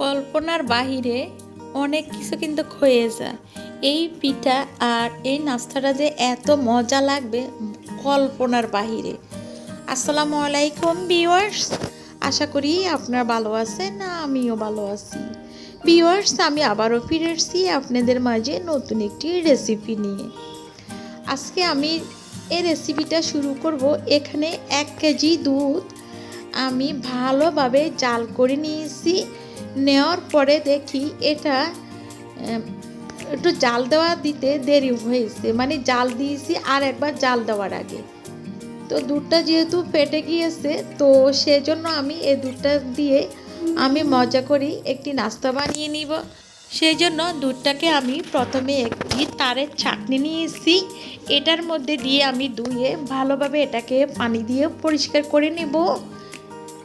কল্পনার বাহিরে অনেক কিছু কিন্তু হয়ে যায়। এই পিঠা আর এই নাস্তাটা যে এত মজা লাগবে কল্পনার বাহিরে। আসসালামু আলাইকুম ভিউয়ার্স, আশা করি আপনারা ভালো আছেন, আমিও ভালো আছি। ভিউয়ার্স, আমি আবারও ফিরে এসেছি আপনাদের মাঝে নতুন একটি রেসিপি নিয়ে। আজকে আমি এই রেসিপিটা শুরু করব। এখানে এক কেজি দুধ আমি ভালোভাবে জাল করে নিয়েছি। নেওয়ার পরে দেখি এটা একটু জাল দেওয়া দিতে দেরি হয়েছে। মানে জাল দিয়েছি আর একবার জাল দেওয়ার আগে। তো দুধটা যেহেতু ফেটে গিয়েছে, তো সেজন্য আমি এই দুধটা দিয়ে আমি মজা করি, একটি নাস্তা বানিয়ে নিব। সেই জন্য দুধটাকে আমি প্রথমে একটি তারের ছাকনি নিয়েছি। এটার মধ্যে দিয়ে আমি ধুয়ে ভালোভাবে এটাকে পানি দিয়ে পরিষ্কার করে নেব।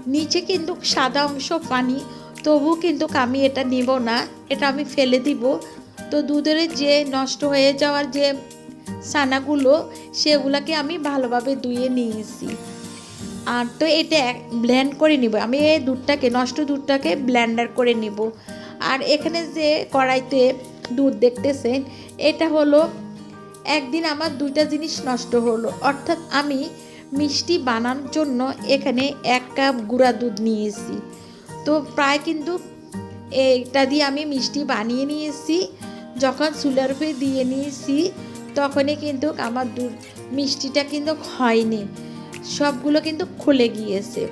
নিচে কিন্তু সাদা অংশ পানি তবু কিন্তু আমি এটা নিব না, এটা আমি ফেলে দিব। তো দুধের যে নষ্ট হয়ে যাওয়ার যে ছানাগুলো, সেগুলোকে আমি ভালোভাবে ধুয়ে নিয়েছি। আর তো এটা ব্ল্যান্ড করে নিব। আমি এই দুধটাকে, নষ্ট দুধটাকে ব্ল্যান্ডার করে নিব। আর এখানে যে কড়াইতে দুধ দেখতেছেন, এটা হলো একদিন আমার দুইটা জিনিস নষ্ট হলো। অর্থাৎ আমি মিষ্টি বানানোর জন্য এখানে এক কাপ গুঁড়া দুধ নিয়েছি। তো প্রায় কিন্তু এইটা দিয়ে আমি মিষ্টি বানিয়ে নিয়েছি। যখন চুলার উপরে দিয়ে নিয়েছি, তখনই কিন্তু আমার দুধ মিষ্টিটা কিন্তু হয়নি। সবগুলো কিন্তু খুলে গিয়েছে।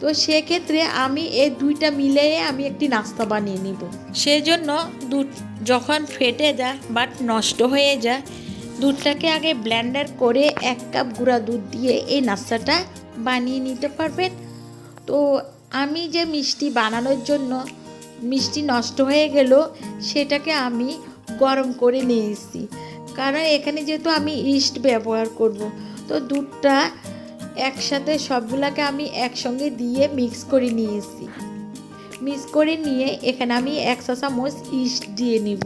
তো সেক্ষেত্রে আমি এই দুইটা মিলিয়ে আমি একটি নাস্তা বানিয়ে নিব। সেজন্য দুধ যখন ফেটে যায় বাট নষ্ট হয়ে যায়, দুধটাকে আগে ব্লেন্ডার করে এক কাপ গুঁড়া দুধ দিয়ে এই নাস্তাটা বানিয়ে নিতে পারবেন। তো আমি যে মিষ্টি বানানোর জন্য মিষ্টি নষ্ট হয়ে গেল, সেটাকে আমি গরম করে নিয়েছি। কারণ এখানে যেহেতু আমি ইস্ট ব্যবহার করব, তো দুধটা একসাথে সবগুলাকে আমি একসঙ্গে দিয়ে মিক্স করে নিয়েছি। মিক্স করে নিয়ে এখানে আমি এক চা চামচ ইস্ট দিয়ে নিব।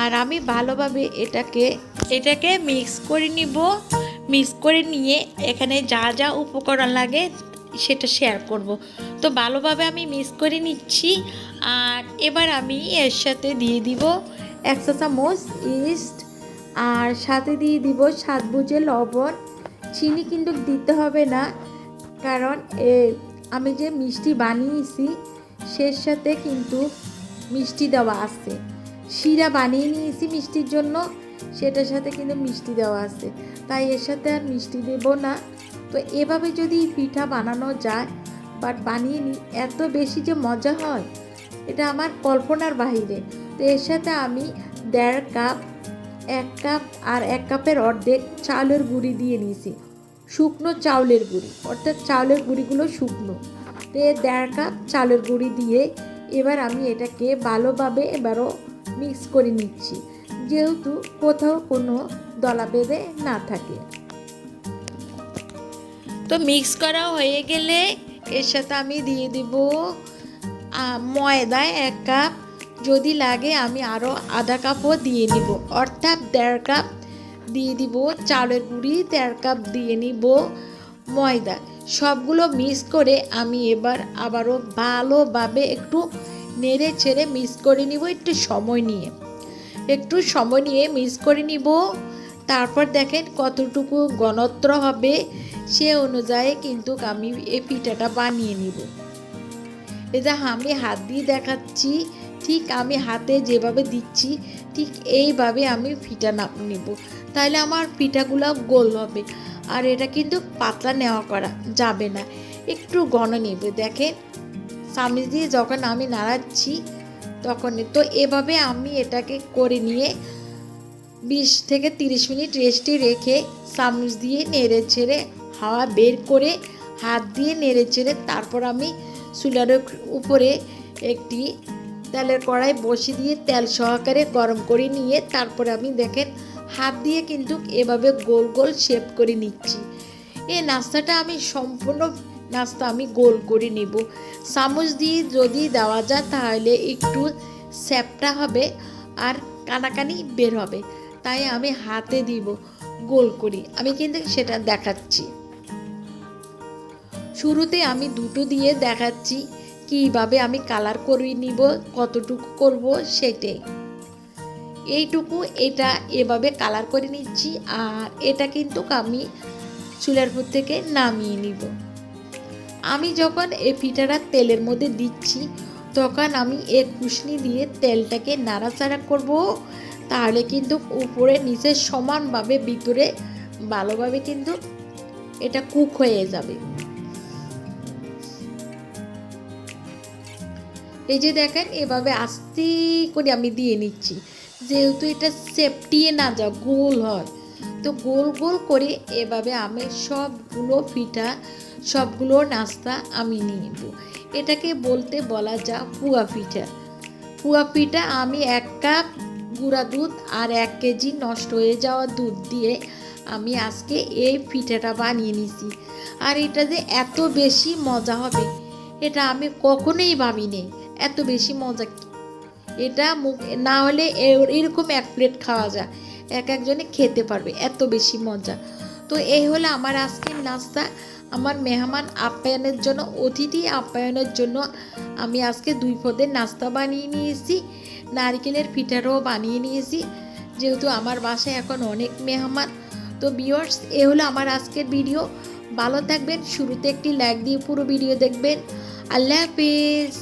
আর আমি ভালোভাবে এটাকে এটাকে মিক্স করে নিব। মিক্স করে নিয়ে এখানে যা যা উপকরণ লাগে সেটা শেয়ার করব। তো ভালোভাবে আমি মিক্স করে নিচ্ছি। আর এবার আমি এর সাথে দিয়ে দিব এক চা চামচ ইস্ট, আর সাথে দিয়ে দিব স্বাদ বুঝে লবণ। চিনি কিন্তু দিতে হবে না, কারণ এ, আমি যে মিষ্টি বানিয়েছি, সের সাথে কিন্তু মিষ্টি দেওয়া আছে। শিরা বানিয়ে নিয়েছি মিষ্টির জন্য, সেটার সাথে কিন্তু মিষ্টি দেওয়া আছে। তাই এর সাথে আর মিষ্টি দেব না। তো এভাবে যদি পিঠা বানানো যায় বাট বানিয়ে নিই এত বেশি যে মজা হয়, এটা আমার কল্পনার বাহিরে। তো এর সাথে আমি দেড় কাপ, এক কাপ আর এক কাপের অর্ধেক চাউলের গুঁড়ি দিয়ে নিয়েছি। শুকনো চাউলের গুঁড়ি, অর্থাৎ চাউলের গুঁড়িগুলো শুকনো। তো এর দেড় কাপ চাউলের গুঁড়ি দিয়ে এবার আমি এটাকে ভালোভাবে এবারও মিক্স করে নিচ্ছি। যেহেতু কোথাও কোনো দলা বেঁধে না থাকে। তো মিক্স করা হয়ে গেলে এর সাথে আমি দিয়ে দিব ময়দা এক কাপ যদি লাগে আমি আরও আধা কাপও দিয়ে নিব। অর্থাৎ দেড় কাপ দিয়ে দিব, চালের গুঁড়ি দেড় কাপ দিয়ে নিব ময়দা সবগুলো মিক্স করে আমি এবার আবারও ভালোভাবে একটু নেড়ে ছেড়ে মিক্স করে নিব, একটু সময় নিয়ে। একটু সময় নিয়ে মিক্স করে নিব। তারপর দেখেন কতটুকু ঘনত্ব হবে সে অনুযায়ী কিন্তু আমি এই পিঠাটা বানিয়ে নিব। এই যে আমি হাত দিয়ে দেখাচ্ছি, ঠিক আমি হাতে যেভাবে দিচ্ছি, ঠিক এইভাবে আমি পিঠা নাপ নিব। তাহলে আমার পিঠাগুলো গোল হবে আর এটা কিন্তু পাতলা নেওয়া করা যাবে না। একটু ঘন নেবে, দেখেন। চামিচ দিয়ে যখন আমি নাড়াচ্ছি তখন তো এভাবে আমি এটাকে করে নিয়ে বিশ থেকে তিরিশ মিনিট রেস্টে রেখে চামচ দিয়ে নেড়ে ছেড়ে হাওয়া বের করে হাত দিয়ে নেড়ে ছেড়ে তারপর আমি চুলার উপরে একটি তেলের কড়াই বসিয়ে দিয়ে তেল সহকারে গরম করে নিয়ে তারপরে আমি দেখেন হাত দিয়ে কিন্তু এভাবে গোল গোল শেপ করে নিচ্ছি। এই নাস্তাটা আমি সম্পূর্ণ নাস্তা আমি গোল করে নিব। চামচ দিয়ে যদি দেওয়া যায় তাহলে একটু স্যাপটা হবে আর কানাকানি বের হবে। তাই আমি হাতে দিব, গোল করি। আমি কিন্তু সেটা দেখাচ্ছি। শুরুতে আমি দুটো দিয়ে দেখাচ্ছি, কীভাবে আমি কালার করে নিব, কতটুকু করব সেটাই। এইটুকু এটা এভাবে কালার করে নিচ্ছি, আর এটা কিন্তু আমি চুলার উপর থেকে নামিয়ে নিব। আমি যখন এই পিঠাটা তেলের মধ্যে দিচ্ছি, তখন আমি এ কুশনি দিয়ে তেলটাকে নাড়াচাড়া করব তাহলে কিন্তু উপরে নিচে সমানভাবে ভিতরে ভালোভাবে কিন্তু এটা কুক হয়ে যাবে। এই যে দেখেন, এভাবে আস্তে করে আমি দিয়ে নিচ্ছি। যেহেতু এটা সেপটিয়ে না যা গোল হয়। তো গোল গোল করে এভাবে আমি সবগুলো পিঠা, সবগুলো নাস্তা আমি নিয়ে নিব। এটাকে বলতে বলা যা পুয়া পিঠা। পুয়া পিঠা আমি এক কাপ গুঁড়া দুধ আর এক কেজি নষ্ট হয়ে যাওয়া দুধ দিয়ে আমি আজকে এই পিঠাটা বানিয়ে নিছি। আর এটা যে এত বেশি মজা হবে, এটা আমি কখনোই ভাবিনি। এত বেশি মজা এটা মুখ, না হলে এরকম এক প্লেট খাওয়া যায়। এক একজনে খেতে পারবে, এত বেশি মজা। তো এই হলো আমার আজকের নাস্তা। আমার মেহমান আপ্যায়নের জন্য, অতিথি আপ্যায়নের জন্য আমি আজকে দুই পদের নাস্তা বানিয়ে নিয়েছি। নারকেলের পিঠারও বানিয়ে নিয়েছি। যেহেতু আমার বাসায় এখন অনেক মেহমান, তো বিয়ার্স এ হলো আমার আজকের ভিডিও ভালো থাকবেন, শুরুতে একটি লাইক দিয়ে পুরো ভিডিও দেখবেন। আল্লাহ হাফিজ।